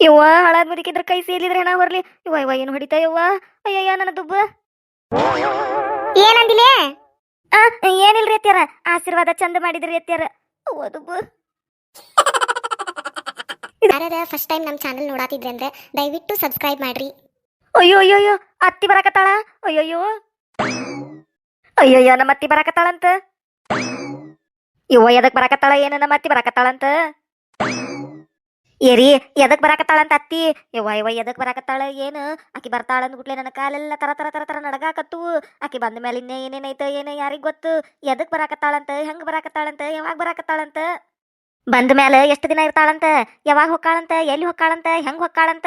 ಯವ್ವ ಹಳಾದ್ ಮುದುಕಿದ್ರ ಕೈ ಸೇಲಿದ್ರೆ ಹಣ ಬರ್ಲಿ. ಇವ ಇವ ಏನು ಹೊಡಿತಾ ಇವ್ವ ಅಯ್ಯಯ್ಯ ನನ್ನ ದುಬ್ಬ. ಏನಂದಿಲೇ? ಆ ಏನಿಲ್ರಿ ಅತ್ಯಾರ ಆಶೀರ್ವಾದ ಚಂದ ಮಾಡಿದ್ರಿ ಅತ್ಯಾರ ಅವ್ವ ದುಬ್ಬ. ಯಾರದ ಫಸ್ಟ್ ಟೈಮ್ ನಮ್ಮ ಚಾನಲ್ ನೋಡಾತಿದ್ರೆ ಅಂದ್ರೆ ದಯವಿಟ್ಟು ಸಬ್ಸ್ಕ್ರೈಬ್ ಮಾಡ್ರಿ. ಅಯ್ಯೋ ಅಯ್ಯೋ ಅಯ್ಯೋ ಅತ್ತಿ ಬರಕತ್ತಾಳ? ಅಯ್ಯಯ್ಯೋ. ಅಯ್ಯಯ್ಯೋ ನಮ್ಮ ಅತ್ತಿ ಬರಕತ್ತಾಳಂತ. ಇವ ಎದಕ್ ಬರಕತ್ತಾಳ? ಏನು ನಮ್ಮ ಅತ್ತಿ ಬರಾಕತ್ತಾಳಂತ? ಏರಿ, ಎದಕ್ ಬರಾಕತ್ತಾಳಂತ ಅತ್ತಿ? ಯವ್ವ ಯವ್ವ ಎದಕ್ ಬರಾಕತ್ತಾಳ, ಏನು? ಆಕಿ ಬರ್ತಾಳ ಅಂದ್ಬಿಟ್ಲೆ ನನ್ನ ಕಾಲೆಲ್ಲ ತರ ತರ ತರ ತರ ನಡಗಾಕತ್ತು. ಆಕಿ ಬಂದ ಮೇಲೆ ಇನ್ನೇ ಏನೇನೈತ ಏನೇ ಯಾರಿಗ್ ಗೊತ್ತು? ಎದಕ್ ಬರಾಕತ್ತಾಳಂತ, ಹೆಂಗ್ ಬರಾಕತ್ತಾಳಂತ, ಯಾವಾಗ ಬರಾಕತ್ತಾಳಂತ? ಬಂದ ಮೇಲೆ ಎಷ್ಟು ದಿನ ಇರ್ತಾಳಂತ? ಯಾವಾಗ ಹೊಕ್ಕಾಳಂತ? ಎಲ್ಲಿ ಹೊಕ್ಕಾಳಂತ? ಹೆಂಗ್ ಹೊಕ್ಕಾಳಂತ?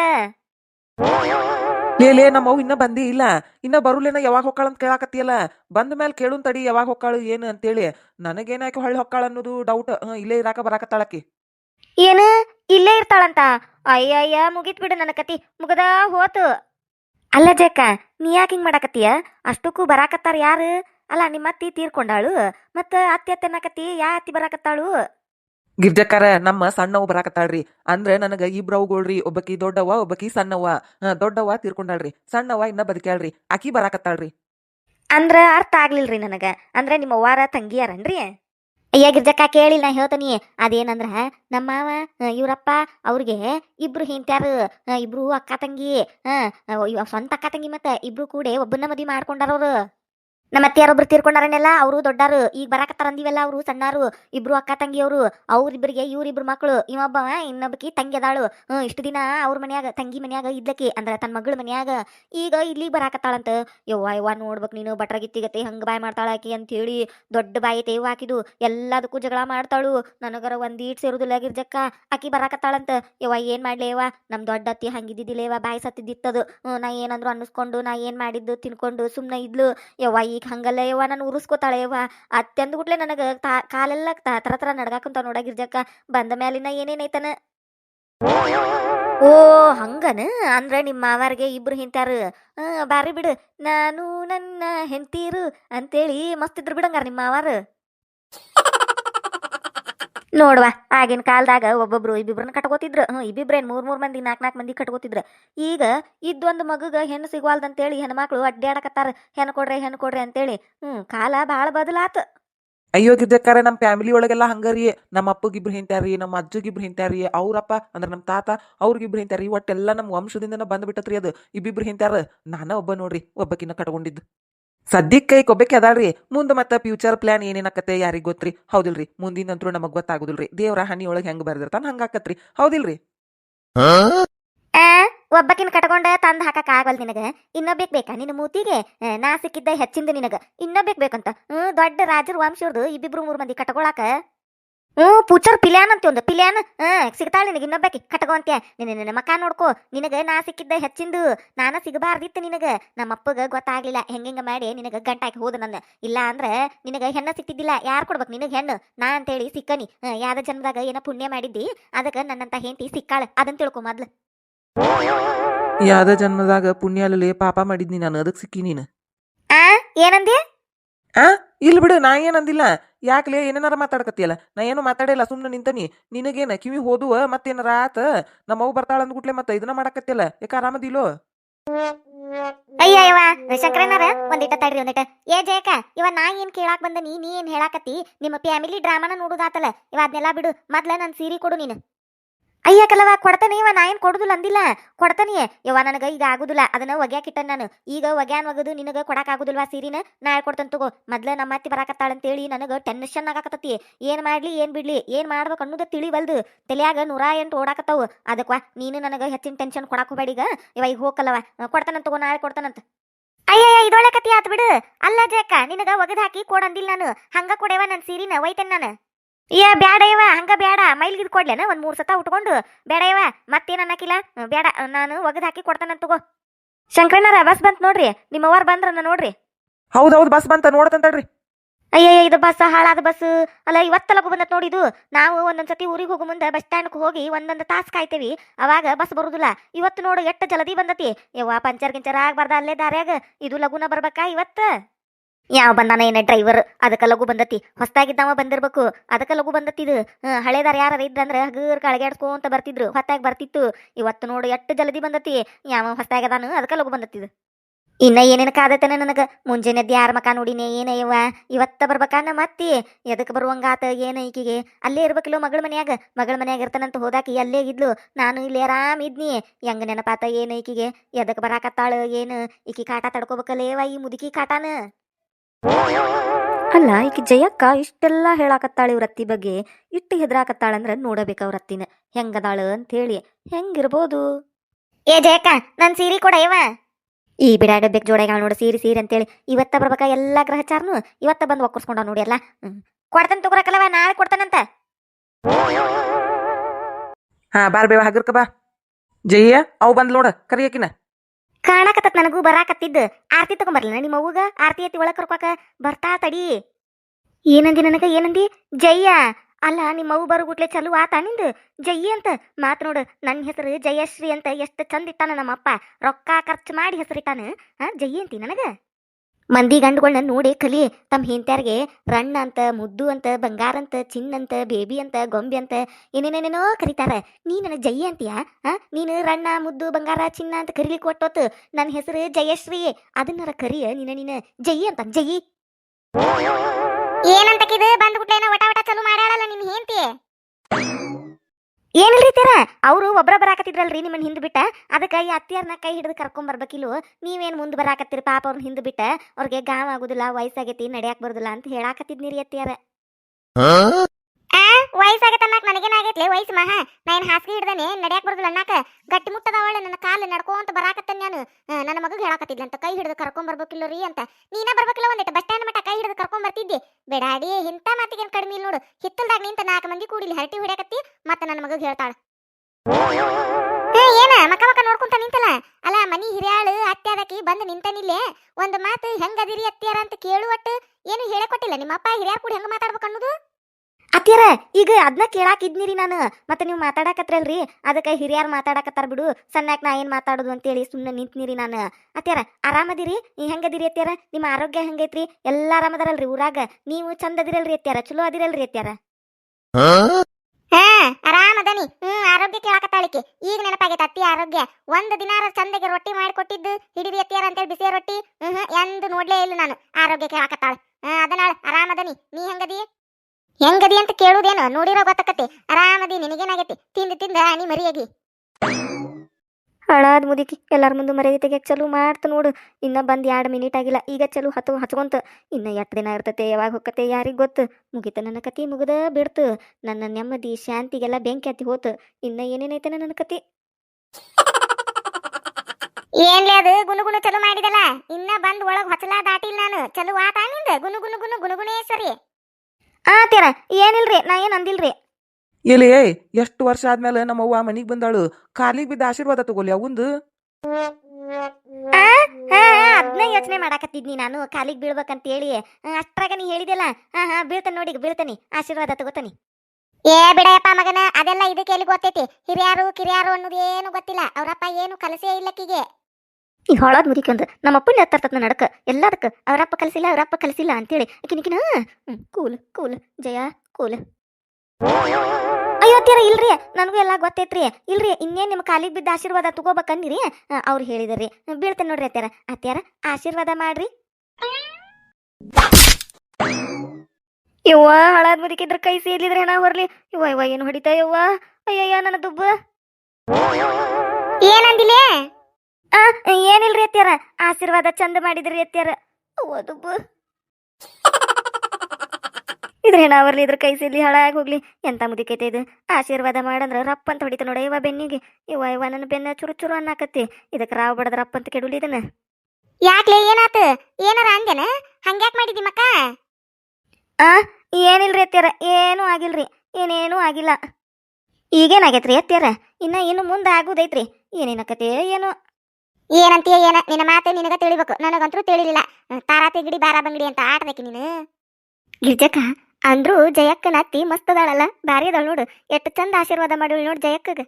ಲೇ ಲೇ ನಮ್ಮ ಅವ್ ಇನ್ನ ಬಂದಿ ಇಲ್ಲ. ಇನ್ನ ಬರುಲೇನ ಯಾವಾಗ ಹೊಕ್ಕಾಳಂತ ಕೇಳಾಕತ್ತಿಯಲ್ಲ? ಬಂದ ಮೇಲೆ ಕೇಳುನ್ ತಡಿ, ಯಾವಾಗ ಹೊಕ್ಕಾಳು, ಏನು ಅಂತೇಳಿ. ನನಗೇನಾಕಿ ಹೊಳ್ಳಿ ಹೊಕ್ಕಾಳ ಅನ್ನೋದು ಡೌಟ್ ಇಲ್ಲೇ ಇರಾಕ ಬರಾಕತ್ತಾಳಕಿ ಏನು? ಇಲ್ಲೇ ಇರ್ತಾಳಂತ. ಅಯ್ಯಯ್ಯ ಮುಗಿತ್ ಬಿಡು ನನ್ನ ಕತಿ. ಮುಗದ ಹೋತು. ಅಲ್ಲ ಜಕ್ಕ ನೀ ಯಾಕೆ ಹಿಂಗ್ ಮಾಡಾಕತ್ತೀಯ? ಅಷ್ಟಕ್ಕೂ ಬರಾಕತ್ತಾರ ಯಾರು? ಅಲ್ಲ ನಿಮ್ಮ ಅತ್ತಿ ತೀರ್ಕೊಂಡಾಳು. ಮತ್ತ ಅತ್ತಿ ಅತ್ತೆ ಅನ್ನಕತ್ತಿ ಯಾ ಅತ್ತಿ ಬರಾಕತ್ತಾಳು? ಗಿರ್ಜಕ್ಕಾರ ನಮ್ಮ ಸಣ್ಣವ್ ಬರಾಕತ್ತಾಳ್ರಿ. ಅಂದ್ರೆ ನನಗ ಇಬ್ರವ್ಗಳ್ರಿ. ಒಬ್ಬಕಿ ದೊಡ್ಡವ್ವ ಒಬ್ಬಕಿ ಸಣ್ಣವ್ವ. ದೊಡ್ಡವ ದೊಡ್ಡವ್ವ ತೀರ್ಕೊಂಡಾಳ್ರಿ. ಸಣ್ಣವ್ವ ಇನ್ನ ಬದುಕ್ಯಾಳ್ರಿ. ಅಕಿ ಬರಾಕತ್ತಾಳ್ರಿ. ಅಂದ್ರ ಅರ್ಥ ಆಗ್ಲಿಲ್ರಿ ನನಗ. ಅಂದ್ರೆ ನಿಮ್ಮ ಅವ್ವಾರ ತಂಗಿಯಾರನ್ರಿ? ಅಯ್ಯ, ಗಿರ್ಜಕ್ಕ, ಕೇಳಿ, ನಾ ಹೇಳ್ತೀನಿ. ಅದೇನಂದ್ರ, ನಮ್ಮ ಮಾವ ಇವರಪ್ಪ, ಅವ್ರಿಗೆ ಇಬ್ರು ಹಿಂತ್ಯಾರು ಇಬ್ರು ಅಕ್ಕ ತಂಗಿ ಸ್ವಂತ ಅಕ್ಕ ತಂಗಿ ಮತ್ತೆ ಇಬ್ರು ಕೂಡೆ ಒಬ್ಬನ ಮದಿ ಮಾಡ್ಕೊಂಡಾರ ಅವ್ರು ನಮ್ಮ ಅತ್ತೆಯಾರೊಬ್ರು ತೀರ್ಕೊಂಡಾರನೆಲ್ಲ? ಅವರು ದೊಡ್ಡಾರು. ಈಗ ಬರಾಕತ್ತಾರ ಅಂದಿವೆಲ್ಲ ಅವರು, ಸಣ್ಣಾರು, ಇಬ್ರು ಅಕ್ಕ ತಂಗಿಯವರು. ಅವ್ರಿಬ್ರಿಗೆ, ಇವ್ರಿಬ್ರು ಮಕ್ಕಳು ಇವೊಬ್ಬವ ಇನ್ನೊಬ್ಬಕಿ ತಂಗಿ ಅದಾಳು. ಹ್ಮ್, ಇಷ್ಟು ದಿನ ಅವ್ರ ಮನ್ಯಾಗ, ತಂಗಿ ಮನ್ಯಾಗ ಇದ್ಲಕಿ, ಅಂದ್ರ ತನ್ನ ಮಗಳ ಮನ್ಯಾಗ, ಈಗ ಇಲ್ಲಿ ಬರಾಕತ್ತಾಳಂತ. ಯವ್ವ ಯವ್ವ, ನೋಡ್ಬೇಕು ನೀನು ಬಟ್ರಗಿತ್ತಿಗತ್ತೆ ಹಂಗ ಬಾಯ್ ಮಾಡ್ತಾಳ ಆಕಿ ಅಂತ ಹೇಳಿ ದೊಡ್ಡ ಬಾಯಿ ತೇವ್ ಹಾಕಿದು. ಎಲ್ಲದಕ್ಕೂ ಜಗಳ ಮಾಡ್ತಾಳು. ನನಗರ ಒಂದೀಟ್ ಸೇರುದಿಲ್ಲ ಗಿರ್ಜಕ್ಕ. ಆಕಿ ಬರಾಕತ್ತಾಳಂತ. ಯವ್ವ, ಏನ್ ಮಾಡ್ಲೇವ ನಮ್ಮ ನಮ್ ದೊಡ್ಡ ಅತ್ತಿ ಹಂಗಿದ್ದಿದ್ದಿಲ್ಲೇವ ಬಾಯಿ ಸತ್ತಿದ್ದಿತ್ತದು. ನಾ ಏನಂದ್ರು ಅನ್ನಿಸ್ಕೊಂಡು, ನಾ ಏನ್ ಮಾಡಿದ್ದು ತಿನ್ಕೊಂಡು ಸುಮ್ಮನೆ ಇದ್ಲು. ಯವ್ವ ಈಗ ಹಂಗಲ್ಲ ಯವ್ವ ನಾನು ಉರುಸ್ಕೋತಾಳೆ ಯವ್ವ ಅತ್ತೆಂದು ಗುಟ್ಲೆ ನನಗ ತಾ- ಕಾಲೆಲ್ಲ ತರ ತರ ನಡ್ಗಾಕಂತ ನೋಡ ಗಿರ್ಜಕ್ಕ ಬಂದ ಮ್ಯಾಲಿನ ಏನೇನೈತನ ಓ, ಹಂಗನ? ಅಂದ್ರೆ ನಿಮ್ಮ ಮಾವಾರಿಗೆ ಇಬ್ರು ಹಿಂತಾರ ಬಾರಿ ಬಿಡು. ನಾನು ನನ್ನ ಹೆಂತೀರು ಅಂತೇಳಿ ಮಸ್ತ್ ಇದ್ರು ಬಿಡಂಗಾರ ನಿಮ್ಮ ಮಾವಾರು. ನೋಡ್ವಾ, ಆಗಿನ ಕಾಲದಾಗ ಒಬ್ಬೊಬ್ರು ಇಬ್ಬಿಬ್ರನ್ನ ಕಟ್ಕೋತಿದ್ರು. ಹ್ಞೂ ಇಬ್ಬಿಬ್ರೇನು ಮೂರು ಮೂರು ಮಂದಿ ನಾಲ್ಕು ನಾಲ್ಕು ಮಂದಿ ಕಟ್ಕೋತಿದ್ರು. ಈಗ ಇದ್ದೊಂದು ಮಗುಗ ಹೆಣ್ಣು ಸಿಗ್ವಾಲ್ದಂತೇಳಿ ಹೆಣ್ಮಕ್ಳು ಅಡ್ಡಾಡಕತ್ತಾರ ಹೆಣ್ಣು ಕೊಡ್ರಿ ಹೆಣ್ಣು ಕೊಡ್ರಿ ಅಂತೇಳಿ. ಹ್ಞೂ ಕಾಲ ಭಾಳ ಬದಲಾತ. ಅಯ್ಯೋ ಗಿರ್ಜಕ್ಕಾರ ನಮ್ಮ ಫ್ಯಾಮಿಲಿ ಒಳಗೆಲ್ಲ ಹಂಗಾರಿ. ನಮ್ಮ ಅಪ್ಪಗಿಬ್ರು ಹಿಂತಾರಿ ನಮ್ಮ ಅಜ್ಜಗಿಬ್ರು ಹಿಂತಾರಿ ಅವ್ರಪ್ಪ, ಅಂದ್ರೆ ನಮ್ಮ ತಾತ ಅವ್ರಿಗಿಬ್ರು ಹಿಂತಾರಿ ಒಟ್ಟೆಲ್ಲ ನಮ್ಮ ವಂಶದಿಂದನ ಬಂದ್ಬಿಟ್ಟತ್ರಿ ಅದು. ಇಬ್ಬಿಬ್ರು ಹಿಂತಾರ ನಾನ ಒಬ್ಬ ನೋಡ್ರಿ, ಒಬ್ಬಕಿನ್ನ ಕಟ್ಕೊಂಡಿದ್ದು. ಸದ್ಯಕ್ಕೆ ಕೊಬ್ಬಕ್ಕೆ ಅದಾಳ್ರಿ. ಮುಂದೆ ಮತ್ತೆ ಫ್ಯೂಚರ್ ಪ್ಲಾನ್ ಏನೇನಾಕತ್ತೆ ಯಾರಿಗ್ ಗೊತ್ತ್ರಿ? ಹೌದಿಲ್ರಿ. ಮುಂದಿನಂತರೂ ನಮಗ್ ಗೊತ್ತಾಗುದಿಲ್ರಿ. ದೇವರ ಹನಿ ಒಳಗೆ ಹೆಂಗ್ ಬರ್ದಿರ್ತಾನ ಹಂಗಾಕತ್ರಿ ಹೌದಿಲ್ರಿ? ಆ ಒಬ್ಬಕಿನ ಕಟ್ಕೊಂಡ ತಂದ್ ಹಾಕಕ್ ಆಗಲ್ ನಿನಗ? ಇನ್ನೊಬ್ಬೇಕ್ ಬೇಕಾ? ನಿನ್ನ ಮೂತಿಗೆ? ನಾ ಸಿಕ್ಕಿದ್ದ ಹೆಚ್ಚಿಂದ ನಿನಗ? ಇನ್ನೊಬ್ಬೇಕ್ ಬೇಕಂತ? ಹ್ಮ್ ದೊಡ್ಡ ರಾಜರ ವಂಶವ್ರದು ಇಬ್ಬಿಬ್ರು ಮೂರ್ ಮಂದಿ ಕಟ್ಕೊಳಾಕ? ಹ್ಞೂ ಪೂಚರ್ ಪಿಲ್ಯಾನ್ ಅಂತ ಒಂದು ಪಿಲ್ಯಾನ್. ಹಾ ಸಿಗ್ತಾಳ ನಿನಗೆ ಇನ್ನೊಬ್ಬಾಕಿ ಕಟ್ಕೊಂತ್ಯ ನಿನ್ನ ನಿನ್ನ ಮಕ್ಕ ನೋಡ್ಕೋ ನಿನಗೆ ನಾ ಸಿಕ್ಕಿದ್ದ ಹೆಚ್ಚಿಂದು ನಾನು ಸಿಗಬಾರ್ದಿತ್ತು ನಿನಗೆ. ನಮ್ಮ ಅಪ್ಪಗ ಗೊತ್ತಾಗ್ಲಿಲ್ಲ ಹೆಂಗೆ ಮಾಡಿ ನಿನಗೆ ಗಂಟಾಕಿ ಹೋದ ನನ್ನ. ಇಲ್ಲ ಅಂದ್ರೆ ನಿನಗೆ ಹೆಣ್ಣ ಸಿಕ್ಕಿದ್ದಿಲ್ಲ ಯಾರು ಕೊಡ್ಬೇಕು ನಿನಗೆ ಹೆಣ್ಣು? ನಾ ಅಂತೇಳಿ ಸಿಕ್ಕನಿ. ಯಾವ್ದ ಜನ್ಮದಾಗ ಏನೋ ಪುಣ್ಯ ಮಾಡಿದ್ದಿ ಅದಕ್ಕೆ ನನ್ನಂತ ಹೆಂಡತಿ ಸಿಕ್ಕಾಳೆ. ಅದನ್ನ ತಿಳ್ಕೊ ಮೊದ್ಲು. ಯಾವ್ದ ಜನ್ಮದಾಗ ಪುಣ್ಯ ಅಲ್ಲಲ್ಲಿ ಪಾಪ ಮಾಡಿದ್ನಿ ನಾನು ಅದಕ್ಕೆ ಸಿಕ್ಕಿ ನೀನು. ಆ ಏನಂದಿ ಆ? ಇಲ್ಲ ಬಿಡು, ನಾ ಏನಂದಿಲ್ಲ. ಯಾಕಲೇ ಏನೇನಾರ ಮಾತಾಡ್ಕತ್ತಿಯಲ್ಲ? ನಾ ಏನು ಮಾತಾಡಿಲ್ಲ ಸುಮ್ಮನೆ ನಿಂತನಿ. ನಿನಗೇನ ಕಿವಿ ಹೋದುವ ಮತ್ತೇನಾರ ಆತ? ನಮ್ಮವ್ ಬರ್ತಾಳ ಅಂದ್ಗುಟ್ಲೆ ಮತ್ತೆ ಇದನ್ನ ಮಾಡಕತ್ತಿಯಲ್ಲ? ಯಾಕ ಆರಾಮದಿಲ್ಲೋ? ಅಯ್ಯಯ್ಯವ ಶಂಕರನಾರ ಒಂದಿಟ ತಡ್ರಿ ಒಂದಿಟ ಏ ಜಯಕ ಇವ ನಾ ಏನ್ ಕೇಳಾಕ್ ಬಂದ ನೀ ಏನ್ ಹೇಳಾಕತ್ತಿ? ನಿಮ್ಮ ಫ್ಯಾಮಿಲಿ ಡ್ರಾಮಾನ ನೋಡುದಾತಲ್ಲ, ಇವ ಅದನ್ನೆಲ್ಲ ಬಿಡು. ಮೊದ್ಲ ನನ್ ಸೀರೆ ಕೊಡು ನೀನು. ಅಯ್ಯ ಕಲವ, ಕೊಡ್ತಾನೆ ಇವ, ನಾ ಏನ್ ಕೊಡುದಿಲ್ಲ ಅಂದಿಲ್ಲ. ಕೊಡ್ತಾನೆ. ಯವ್ವ, ನನಗ ಈಗ ಆಗುದಿಲ್ಲ. ಅದನ್ನ ಒಗ್ಯಾಕಿಟ್ಟ ನಾನು. ಈಗ ಒಗ್ಯಾನ್ ಒಗದು, ನಿನಗ ಕೊಡಾಕ್ ಆಗುದಿಲ್ವಾ ಸೀರಿನ? ನಾ ಕೊಡ್ತಾನೆ ತಗೋ. ಮೊದ್ಲ ನಮ್ಮ ಅತ್ತಿ ಬರಾಕತ್ತಾಳ ಅಂತೇಳಿ ನನಗ ಟೆನ್ಷನ್ ಆಗಾಕತ್ತತಿ. ಏನ್ ಮಾಡ್ಲಿ, ಏನ್ ಬಿಡ್ಲಿ, ಏನ್ ಮಾಡ್ಬೇಕು ಅನ್ನೋದು ತಿಳಿವಲ್ದು. ತಲೆಯಾಗ ನೂರ ಎಂಟು ಓಡಾಕತ್ತಾವು. ಅದಕ್ವಾ, ನೀನು ನನಗ ಹೆಚ್ಚಿನ ಟೆನ್ಷನ್ ಕೊಡಾಕ್ ಹೋಗ್ಬೇಡ ಈಗ. ಇವ ಈಗ ಹೋಗಲ್ಲವ ಕೊಡ್ತಾನಂತ ತಗೋ ನಾಳೆ ಕೊಡ್ತಾನಂತ ಅಯ್ಯಯ್ಯ ಇದೊಳ್ಳೆ ಕತಿ ಆತ್ ಬಿಡು. ಅಲ್ಲ ಜಯಕ್ಕ, ನಿನಗ ಒಗದ್ ಹಾಕಿ ಕೊಡಂದಿಲ್ಲ ನಾನು. ಹಂಗ ಕೊಡೆವ ನನ್ ಸೀರಿನ, ಒಯ್ತೇನ್ ನಾನು. ಏ ಬ್ಯಾಡ ಇವ ಹಂಗ ಬ್ಯಾಡ. ಮೈಲ್ಗಿದ್ ಕೊಡ್ಲೇನ ಒಂದ್ ಮೂರ್ ಸತ ಉಟ್ಕೊಂಡು. ಬೇಡ ಇವ ಮತ್ತೇನ್ ಅನ್ನಕಿಲ್ಲ? ಬ್ಯಾಡ. ಬೇಡ ನಾನು ಒಗದ್ ಹಾಕಿ ಕೊಡ್ತಾನಂತ ತಗೋ. ಶಂಕರಣ್ಣರ ಬಸ್ ಬಂತ್ ನೋಡ್ರಿ. ನಿಮ್ಮವ್ವಾರ ಬಂದ್ರನ್ನ ನೋಡ್ರಿ. ಹೌದೌದು ಬಸ್ ಬಂತ. ನೋಡ್ತಂತಡ್ರಿ ಅಯ್ಯಯ್ಯ ಇದು ಬಸ್ ಹಾಳಾದ ಬಸ್. ಅಲ್ಲ ಇವತ್ತ ಲಗು ಬಂದತ್ ನೋಡಿದು ನಾವು ಒಂದೊಂದ್ಸತಿ ಊರಿಗೆ ಹೋಗೋ ಮುಂದೆ ಬಸ್ ಸ್ಟ್ಯಾಂಡ್ಗೆ ಹೋಗಿ ಒಂದೊಂದು ತಾಸು ಕಾಯ್ತೇವಿ. ಅವಾಗ ಬಸ್ ಬರುದಿಲ್ಲ. ಇವತ್ತು ನೋಡು ಎಷ್ಟು ಜಲದಿ ಬಂದತಿ. ಯವ್ವ ಪಂಚರ್ ಗಿಂಚರ್ ಆಗ್ಬಾರ್ದ ಅಲ್ಲೇ ದಾರ್ಯಾಗ. ಇದು ಲಗುನ ಬರ್ಬೇಕಾ ಇವತ್ತ? ಯಾವ ಬಂದಾನ ಏನ ಡ್ರೈವರ್ ಅದಕ್ಕೆ ಲಘು ಬಂದತಿ. ಹೊಸ್ತಾಗಿದ್ದಾವ ಬಂದಿರ್ಬೇಕು. ಅದಕ್ಕೆ ಲಘು ಬಂದತ್ತಿದು ಹ್ಮ್, ಹಳೇದಾರ ಯಾರ ಇದ್ರಂದ್ರೆ ಹಗರ್ ಕಳಗ್ಯಾಡ್ಸ್ಕೊಂತ ಬರ್ತಿದ್ರು. ಹೊತ್ತಾಗಿ ಬರ್ತಿತ್ತು. ಇವತ್ತು ನೋಡು ಎಷ್ಟು ಜಲ್ದಿ ಬಂದತಿ. ಯಾವ ಹೊಸ್ತಾಗದಾನು ಅದಕ್ಕೆ ಲಘು ಬಂದತ್ತಿದು ಇನ್ನ ಏನೇನು ಕಾದತನ ನನಗೆ? ಮುಂಜಾನೆದ್ದು ಯಾರ ಮಕ ನೋಡಿನೇ ಏನ ಇವ? ಇವತ್ತ ಬರ್ಬೇಕಾನ ಮತ್ತಿ? ಎದಕ್ಕೆ ಬರುವಂಗಾತ ಏನ ಈಕಿಗೆ? ಅಲ್ಲೇ ಇರ್ಬೇಕಿಲ್ಲ ಮಗಳ ಮನ್ಯಾಗ? ಮಗಳ ಮನ್ಯಾಗ ಇರ್ತಾನಂತ ಹೋದಾಕಿ ಅಲ್ಲೇ ಇದ್ಲು. ನಾನು ಇಲ್ಲಿ ಆರಾಮ್ ಇದ್ನಿ. ಹೆಂಗ ನೆನಪಾತ ಏನ ಈಕಿಗೆ? ಎದಕ್ಕೆ ಬರಾಕತ್ತಾಳ ಏನು? ಈಕಿ ಕಾಟ ತಡ್ಕೋಬೇಕಲ್ಲೇವ ಈ ಮುದುಕಿ ಕಾಟಾನ? ಅಲ್ಲ ಈಕಿ ಜಯಕ್ಕ ಇಷ್ಟೆಲ್ಲ ಹೇಳಾಕತ್ತಾಳೆ ಇವ್ರ ಅತ್ತಿ ಬಗ್ಗೆ. ಇಟ್ಟು ಅಂದ್ರೆ ನೋಡಬೇಕು ಅವ್ರ ಅತ್ತಿನ. ಹೆಂಗದಾಳ ಅಂತೇಳಿ. ಹೆಂಗಿರ್ಬೋದು? ಏ ಜಯಕ್ಕ ನನ್ ಸೀರೆ ಕೊಡ ಇವ. ಈ ಬಿಡಾಡ ಬೇಕು ಜೋಡೆಗಳ ನೋಡು ಸೀರೆ ಸೀರೆ ಅಂತೇಳಿ. ಇವತ್ತ ಬರ್ಬೇಕಾ ಎಲ್ಲಾ ಗ್ರಹಚಾರನು? ಇವತ್ತ ಬಂದು ಒಕ್ಕರ್ಸ್ಕೊಂಡ ನೋಡಿ ಅಲ್ಲ. ಹ್ಮ್. ಕೊಡ್ತಾನೆ ತಗೋರಕಲ್ಲವ ನಾಳೆ ಕೊಡ್ತಾನಂತ. ಹಾ ಬಾರ್ ಬೇವ ಹಗರ್ಕ ಬಾ. ಜಯ್ಯ ಅವು ಬಂದ್ ನೋಡ ಕರಿಯಕಿನ. ಕಾಣಕತ್ತತ್ ನನಗೂ, ಬರಾಕತ್ತಿದ್ದು. ಆರ್ತಿ ತಗೊಂಬರ್ಲ ನಿಮ್ಮ ಅವ್ವಗ? ಆರ್ತಿ ಎತ್ತಿ ಒಳಗ್ ಕರ್ಕೊಕ ಬರ್ತಾ ತಡಿ. ಏನಂದಿ ನನಗ? ಏನಂದಿ? ಜಯ್ಯ. ಅಲ್ಲ, ನಿಮ್ಮ ಅವ್ವ ಬರುಗುಟ್ಲೆ ಚಲೋ ಆತ ನಿಂದು? ಜಯ್ಯ ಅಂತ. ಮಾತ್ ನೋಡು ನನ್ನ ಹೆಸರು ಜಯಶ್ರೀ ಅಂತ ಎಷ್ಟು ಚಂದ ಇಟ್ಟಾನ ನಮ್ಮಪ್ಪ. ರೊಕ್ಕ ಖರ್ಚು ಮಾಡಿ ಹೆಸರಿಟ್ಟಾನ. ಹಾ, ಜಯ್ಯ ಅಂತಿ ನನಗ? ಮಂದಿ ಗಂಡುಗಳನ್ನ ನೋಡಿ ಕಲಿ ತಮ್ಮ ಹಿಂತ್ಯಾರಿಗೆ ರಣ್ಣ ಅಂತ, ಮುದ್ದು ಅಂತ, ಬಂಗಾರ ಅಂತ ಚಿನ್ನ ಅಂತ, ಬೇಬಿ ಅಂತ, ಗೊಂಬೆ ಅಂತ ಏನೇನೇನೇನೋ ಕರೀತಾರ. ನೀ ನನಗೆ ಜಯ ಅಂತೀಯಾ? ಆ? ನೀನು ರಣ್ಣ, ಮುದ್ದು, ಬಂಗಾರ, ಚಿನ್ನ ಅಂತ ಕರೀಲಿಕ್ಕೆ ಕೊಟ್ಟೋತು ನನ್ನ ಹೆಸರು ಜಯಶ್ರೀ. ಅದನ್ನರ ಕರಿಯ ನೀನ ನೀನ ಜೈ ಅಂತ ಜಯಿ ಏನಂತಕಿದು? ಬಂದ್ಬಿಟ್ಲೇನ ವಟ ವಟ ಚಲು ಮಾಡ್ಯಾಳಲ್ಲ ನಿನ್ನ ಹೆಂಡ್ತಿ. ಏನಿಲ್ರಿ ತೀರ ಅವರು ಒಬ್ರ ಬರಾಕತ್ತಿದ್ರಲ್ರಿ ನಿಮ್ಮನ್ನ ಹಿಂದ್ ಬಿಟ್ಟ. ಅದಕ್ಕೆ ಈ ಅತ್ತಿಯರ್ನ ಕೈ ಹಿಡಿದು ಕರ್ಕೊಂಡ್ ಬರ್ಬೇಕಿಲ್ಲ ನೀವೇನ್ ಮುಂದ್ ಬರಾಕತ್ತೀರಿ? ಪಾಪ ಅವ್ರನ್ನ ಹಿಂದ್ ಬಿಟ್ಟ. ಅವ್ರಿಗೆ ಗಾವ್ ಆಗುದಿಲ್ಲ, ವಯಸ್ಸಾಗೈತಿ, ನಡ್ಯಾಕ್ ಬರುದಿಲ್ಲ ಅಂತ ಹೇಳಾಕತ್ತಿದ್ನಿರಿ ಅತ್ತಿಯರ. ವಯಸ್ಸಾಗತ್ತ ಅನ್ನಕ್ ನನಗೇನಾಗೈತ್ಲೆ ವಯಸ್ಸು ಮಹಾ. ನಾ ಹಾಸಿಗೆ ಹಿಡ್ದಾನೆ, ನಡ್ಯಾಕ್ ಬರುದಿಲ್ಲ ಅನ್ನಕ. ಗಟ್ಟಿ ಮುಟ್ಟದವಳೆ ನನ್ನ ಕಾಲು ನಡ್ಕೊಂತ ಬರಾಕತ್ತ ನಾನು. ನನ್ನ ಮಗಗೆ ಹೇಳಾಕತ್ತಿದ್ಲ ಅಂತ, ಕೈ ಹಿಡಿದು ಕರ್ಕೊಂಡ್ ಬರ್ಬೇಕಿಲ್ಲ ರೀ ಅಂತ. ನೀನ ಬರ್ಬೇಕಿಲ್ಲ ಒಂದಿಟ್ಟು ಬಸ್ ಸ್ಟ್ಯಾಂಡ್ ಮಟ್ಟ ಕೈ ಹಿಡಿದು ಕರ್ಕೊಂಡ್ ಬರ್ತಿದ್ದೆ. ಬೇಡಾಡಿ ಇಂಥ ಮಾತಿಗೇನ್ ಕಡಿಮೆ ಇಲ್ಲ ನೋಡು. ಹಿತ್ತಲ್ದಾಗ ನಿಂತ ನಾಲ್ಕು ಮಂದಿ ಕೂಡಿಲಿ ಹರಟಿ ಹೊಡ್ಯಾಕತ್ತಿ, ಮತ್ತೆ ನನ್ನ ಮಗಗೆ ಹೇಳ್ತಾಳ. ಏನ? ಮಕ ಮಕ ನೋಡ್ಕೊಂತ ನಿಂತಲ್ಲ? ಅಲ್ಲ, ಮನಿ ಹಿರಿಯಾಳು ಅತ್ಯಾದಕಿ ಬಂದು ನಿಂತನಿಲ್ಲೇ. ಒಂದ್ ಮಾತು ಹೆಂಗದಿರಿ ಅತ್ತಿಯಾರ ಅಂತ ಕೇಳುವಟ್ಟು ಏನು ಹೇಳೇ ಕೊಟ್ಟಿಲ್ಲ, ನಿಮ್ಮ ಅಪ್ಪ ಹಿರಿಯಾರ್ ಕೂಡ ಹೆಂಗ ಮಾತಾಡ್ಬೇಕು ಅನ್ನೋದು? ಅತ್ತಿಯರ ಈಗ ಅದನ್ನ ಕೇಳಾಕಿದ್ನಿರಿ ನಾನು. ಮತ್ತೆ ನೀವು ಮಾತಾಡಕತ್ರಲ್ರಿ ಅದಕ್ಕೆ ಹಿರಿಯರ್ ಮಾತಾಡಕತ್ತಾರ ಬಿಡು. ಸಣ್ಣಾಕ್ ನಾ ಏನ್ ಮಾತಾಡೋದು ಅಂತೇಳಿ ಸುಮ್ಮನೆ ನಿಂತ್ನಿರಿ ನಾನು. ಅತ್ಯಾರ ಆರಾಮದಿರಿ? ನೀ ಹೆಂಗದಿರಿ ಅತ್ಯಾರ ನಿಮ್ಮ ಆರೋಗ್ಯ ಹೆಂಗೈತ್ರಿ? ಎಲ್ಲ ಆರಾಮದಾರಲ್ರಿ ಊರಾಗ? ನೀವು ಚಂದ ಅದಿರಲ್ರಿ ಅತ್ಯಾರ ಚಲೋ ಅದಿರಲ್ರಿ ಅತ್ಯಾರ ಹಾ? ಆರಾಮದನಿ. ಹ್ಮ್ ಆರೋಗ್ಯ ಕೇಳಾಕತ್ತಾಳಿಕೆ. ಈಗ ನೆನಪಾಗೈತೆ ಅತ್ತಿ ಆರೋಗ್ಯ. ಒಂದು ದಿನಾರ ಚಂದಗೆ ರೊಟ್ಟಿ ಮಾಡಿ ಕೊಟ್ಟಿದ್ದು ಹಿಡಿದಿ ಅತ್ತಿಯಾರ ಅಂತೇಳಿ ಬಿಸಿ ರೊಟ್ಟಿ? ಹ್ಮ್ ಹ್ಮ್ ಎಂದು ನೋಡ್ಲೇ ಇಲ್ಲ ನಾನು. ಆರೋಗ್ಯ ಕೇಳಾಕತ್ತಾಳ. ಹಾ ಅದನಾಳ ಆರಾಮದನಿ. ನೀ ಹೆಂಗದಿ? ಹೆಂಗದಿ ಅಂತ ಕೇಳುದೇನು ನೋಡಿರೋ ಗೊತ್ತಕತಿ ಆರಾಮದಿ ನಿನಗೇನಾಗೈತಿ? ತಿಂದು ತಿಂದ ನೀ ಮರಿಯಾಗಿ. ಹಳಾದ್ ಮುದುಕಿ ಎಲ್ಲಾರ ಮುಂದೆ ಮರ್ಯಾದೆ ತೆಗಿಯಕ್ಕೆ ಚಲೋ ಮಾಡ್ತು ನೋಡು. ಇನ್ನ ಬಂದ್ ಎರಡು ಮಿನಿಟ್ ಆಗಿಲ್ಲ ಈಗ ಚಲೋ ಹತ್ತು ಹಚ್ಕೊಂತ. ಇನ್ನ ಎಷ್ಟು ದಿನ ಇರ್ತತೆ ಯಾವಾಗ ಹೊಕ್ಕತೆ ಯಾರಿಗ್ ಗೊತ್ತು? ಮುಗಿತ ನನ್ನ ಕತಿ ಮುಗ್ದ ಬಿಡ್ತು. ನನ್ನ ನೆಮ್ಮದಿ ಶಾಂತಿಗೆಲ್ಲ ಬೆಂಕಿ ಹತ್ತಿ ಹೋತು. ಇನ್ನ ಏನೇನೈತೆ ನನ್ನ ಕತಿ? ಏನ್ಲೇ ಅದು? ಗುನುಗುನು ಚಲು ಮಾಡಿದಲ್ಲ? ಇನ್ನ ಬಂದ್ ಒಳಗ್ ಹೊಸಲ ದಾಟಿಲ್ಲ ನಾನು. ಚಲೋ ಆತ ನಿಂದ? ಗುನು ಗುನು ಗುನು ಗುನುಗುಣೇಶ್ವರಿ ಆ ತೀರ ಏನಿಲ್ರಿ? ನಾ ಏನ್ ಅಂದಿಲ್ರಿ? ಇಲ್ಲಿ ಎಷ್ಟು ವರ್ಷ ಆದ್ಮೇಲೆ ನಮ್ಮ ಅವ್ವ ಮನಿಗ್ ಬಂದಾಳು? ಕಾಲಿಗೆ ಬಿದ್ದ ಆಶೀರ್ವಾದ ತಗೋಲಿ ಅವಂದು ಅದನ್ನ ಯೋಚನೆ ಮಾಡಾಕತ್ತಿದ್ನಿ ನಾನು ಕಾಲಿಗೆ ಬೀಳ್ಬೇಕಂತ ಹೇಳಿ. ಅಷ್ಟ್ರಾಗ ನೀ ಹೇಳಿದೆಲ್ಲ ಹಾ ಹಾ ಬೀಳ್ತಾನೆ ನೋಡಿ ಬೀಳ್ತಾನೆ ಆಶೀರ್ವಾದ ತಗೋತಾನೆ. ಏ ಬಿಡಯಪ್ಪ ಮಗನ ಅದೆಲ್ಲ ಇದಕ್ಕೆ ಎಲ್ಲಿ ಗೊತ್ತೈತಿ? ಹಿರಿಯಾರು ಕಿರಿಯಾರು ಅನ್ನೋದು ಏನು ಗೊತ್ತಿಲ್ಲ ಅವರಪ್ಪ ಏನು ಕಲಸೇ ಇಲ್ಲಕ್ಕಿಗೆ ಈ ಹೊಳದ್ ಮುದಿಕಂದು ನಮ್ಮ ಅಪ್ಪನ ಹತ್ತರ್ತದ ನಡಕ. ಎಲ್ಲದಕ್ಕ ಅವರಪ್ಪ ಕಲಿಸಿಲ್ಲ ಅವರಪ್ಪ ಕಲಿಸಿಲ್ಲ ಅಂತೇಳಿ. ಆಕಿನಿಕಿನ ಹ್ಮ್, ಕೂಲ್ ಕೂಲ್, ಜಯ, ಕೂಲ್. ಅಯ್ಯೋ ತೀರ ಇಲ್ರಿ. ನನಗೂ ಎಲ್ಲ ಗೊತ್ತೈತ್ರಿ. ಇಲ್ರಿ, ಇನ್ನೇನ್ ನಿಮ್ಮ ಕಾಲಿಗೆ ಬಿದ್ದ ಆಶೀರ್ವಾದ ತಗೋಬೇಕನ್ನಿರಿ ಅವ್ರು ಹೇಳಿದ್ರಿ ಬೀಳ್ತೇನೆ ನೋಡ್ರಿ ಅತ್ಯಾರ ಅತ್ಯಾರ ಆಶೀರ್ವಾದ ಮಾಡ್ರಿ. ಯವ್ವ, ಹಳಾದ್ ಮುದಿಕಿದ್ರ ಕೈ ಸೇರ್ಲಿದ್ರೆ ಹೆಣ ಹೊರ್ಲಿ ಇವ ಇವ ಏನು ಹೊಡಿತಾ ಯವ್ವ? ಅಯ್ಯಯ್ಯ, ನನ್ನ ದುಬ್ಬ. ಏನಂದಿಲೇ? ಏನಿಲ್ರಿ ಅತ್ಯಾರ ಆಶೀರ್ವಾದ ಚಂದ ಮಾಡಿದ್ರಿ ಅತ್ಯಾರ ಓದುಬು. ಇದ್ರ ಇದ್ರ ಕೈ ಸಿಲ್ಲಿ ಹಾಳಾಗಿ ಹೋಗ್ಲಿ. ಎಂತ ಮುದಿಕೈತೆ ಇದು? ಆಶೀರ್ವಾದ ಮಾಡಂದ್ರ ರಪ್ಪ ಅಂತ ಹೊಡಿತ ನೋಡ ಇವ ಬೆನ್ನಿಗೆ. ಇವ ಇವ ನನ್ನ ಬೆನ್ನ ಚುರು ಚುರು ಅನ್ನಾಕತ್ತಿ. ಇದಕ್ಕೆ ರಾವ್ ಬಡದ ರಪ್ಪ ಅಂತ ಕೆಡುಲಿ ಇದನ್ನ. ಯಾಕ್ಲೆ ಏನಾತ? ಏನಾರ ಅಂದೇನ ಹಂಗ್ಯಾಕ್ ಮಾಡಿದಿ ಮಕ್ಕ? ಆ ಏನಿಲ್ರಿ ಅತ್ಯಾರ ಏನೂ ಆಗಿಲ್ರಿ. ಏನೇನೂ ಆಗಿಲ್ಲ. ಈಗೇನಾಗೈತ್ರಿ ಅತ್ಯಾರ ಇನ್ನ ಇನ್ನು ಮುಂದೆ ಆಗುದೈತ್ರಿ ಏನೇನಕತೆ ಏನೋ ಏನಂತೀಯ ಏನ ನಿನ್ನ ಮಾತು ನಿನಗ ತಿಳಿಬೇಕು. ನನಗಂತೂ ತಿಳಿಲಿಲ್ಲ. ತಾರಾ ಗಿಡಿ ಬಾರಾ ಬಂಗಡಿ ಅಂತ ಆಟದಕ್ಕೆ ನೀನು. ಗಿರ್ಜಕ್ಕ ಅಂದ್ರು ಜಯಕ್ಕನ ಅತ್ತಿ ಮಸ್ತ್ ಅದಾಳಲ್ಲ. ಬ್ಯಾರಿ ಅದಾಳ ನೋಡು. ಎಷ್ಟು ಚಂದ ಆಶೀರ್ವಾದ ಮಾಡಿಳು ನೋಡು ಜಯಕ್ಕಗ.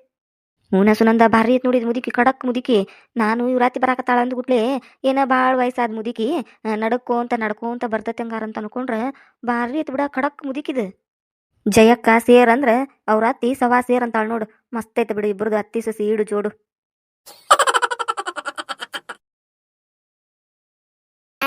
ಹೂನ ಸುನಂದ ಭಾರಿ ಐತ್ ನೋಡಿದ್ ಮುದುಕಿ ಕಡಕ್ ಮುದುಕಿ. ನಾನು ಇವ್ರಾತಿ ಬರಾಕತ್ತಾಳ ಅಂದ್ಗುಟ್ಲೆ ಏನ ಭಾಳ ವಯಸ್ಸಾದ ಮುದುಕಿ. ನಡ್ಕೋಂತ ನಡ್ಕೋಂತ ಬರ್ತೈತೆ ಹಂಗಾರ ಅಂತ ಅನ್ಕೊಂಡ್ರ ಭಾರಿ ಐತ್ ಬಿಡ ಕಡಕ್ ಮುದುಕಿದ. ಜಯಕ್ಕ ಸೇರ್ ಅಂದ್ರ ಅವ್ರ ಅತ್ತಿ ಸವಾ ಸೇರ್ ಅಂತಾಳ ನೋಡು. ಮಸ್ತ್ ಐತೆ ಬಿಡು ಇಬ್ರದು ಅತ್ತಿ ಸಸಿ ಈಡು ಜೋಡು.